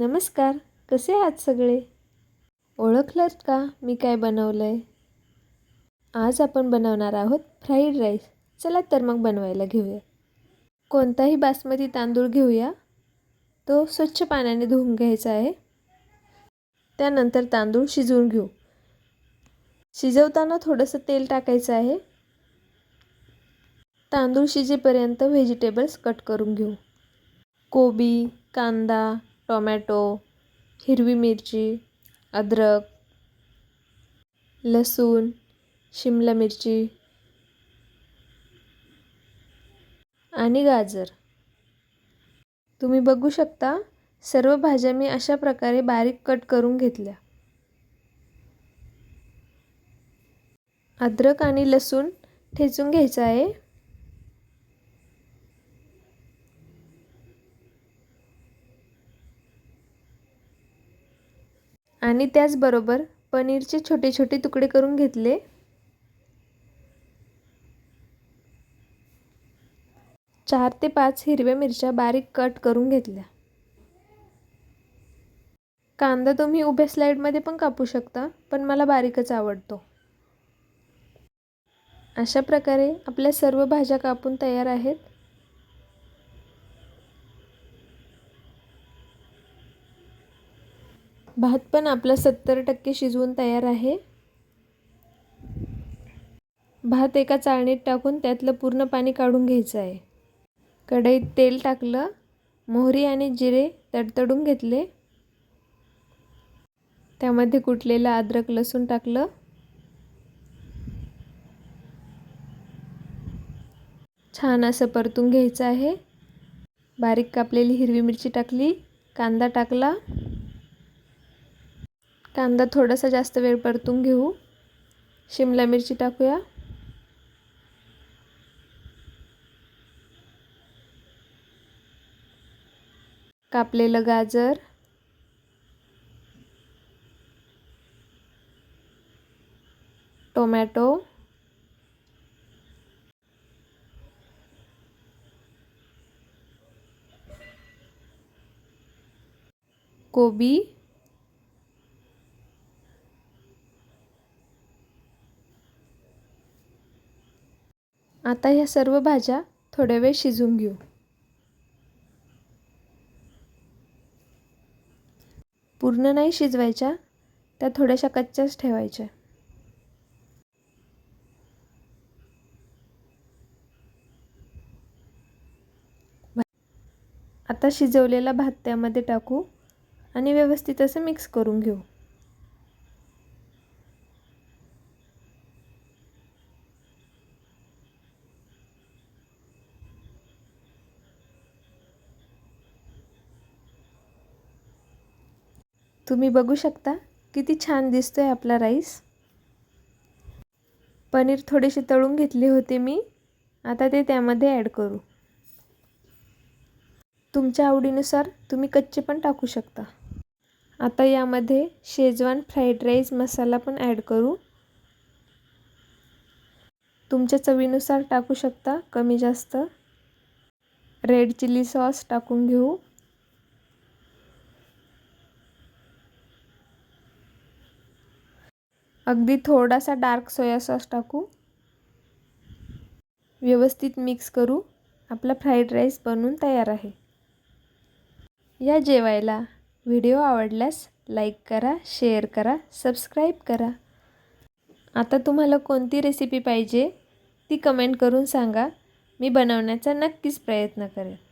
नमस्कार कसे आहात सगळे? ओळखलं का मी काय बनवलं आहे आज आपण बनवणार आहोत फ्राईड राईस. चला तर मग बनवायला घेऊया. कोणताही बासमती तांदूळ घेऊया. तो स्वच्छ पाण्याने धुवून घ्यायचा आहे. त्यानंतर तांदूळ शिजवून घेऊ. शिजवताना थोडंसं तेल टाकायचं आहे. तांदूळ शिजेपर्यंत व्हेजिटेबल्स कट करून घेऊ. कोबी कांदा टोमॅटो हिरवी मिरची अद्रक लसूण शिमला मिरची आणि गाजर. तुम्ही बघू शकता सर्व भाज्या मी अशा प्रकारे बारीक कट करून घेतल्या. अद्रक आणि लसूण ठेचून घ्यायचं आहे. आणि त्याचबरोबर पनीरचे छोटे छोटे तुकडे करून घेतले. चार ते पाच हिरव्या मिरच्या बारीक कट करून घेतल्या. कांदा तुम्ही उभ्या स्लाईडमध्ये पण कापू शकता पण मला बारीकच आवडतो. अशा प्रकारे आपल्या सर्व भाज्या कापून तयार आहेत. भात पण आपला सत्तर टक्के शिजवून तयार आहे. भात एका चाळणीत टाकून त्यातलं पूर्ण पाणी काढून घ्यायचं आहे. कढईत तेल टाकलं मोहरी आणि जिरे तडतडून घेतले. त्यामध्ये कुटलेलं अद्रक लसूण टाकलं. छान असं परतून घ्यायचं आहे. बारीक कापलेली हिरवी मिरची टाकली कांदा टाकला. कांदा थोडासा जास्त वेळ परतून घेऊ. शिमला मिरची टाकूया. कापलेलं गाजर. टोमॅटो. कोबी. आता ह्या सर्व भाज्या थोड्या वेळ शिजून घेऊ. पूर्ण नाही शिजवायच्या त्या थोड्याशा कच्च्याच ठेवायच्या. आता शिजवलेला भात त्यामध्ये टाकू आणि व्यवस्थित असं मिक्स करून घेऊ. तुम्ही बघू शकता. किती छान दिसतो आहे आपला राईस. पनीर थोडेसे तळून घेतले होते मी. आता ते त्यामध्ये ॲड करू. तुमच्या आवडीनुसार तुम्ही कच्चे पण टाकू शकता. आता यामध्ये शेजवान फ्राईड राईस मसाला पण ॲड करू. तुमच्या चवीनुसार टाकू शकता कमी जास्त. रेड चिली सॉस टाकून घेऊ. अगदी थोडासा डार्क सोया सॉस टाकू. व्यवस्थित मिक्स करू. आपला फ्राईड राईस बनवून तयार आहे. या जेवायला व्हिडिओ आवडल्यास लाईक करा शेअर करा सबस्क्राईब करा. आता तुम्हाला कोणती रेसिपी पाहिजे ती कमेंट करून सांगा. मी बनवण्याचा नक्कीच प्रयत्न करेन.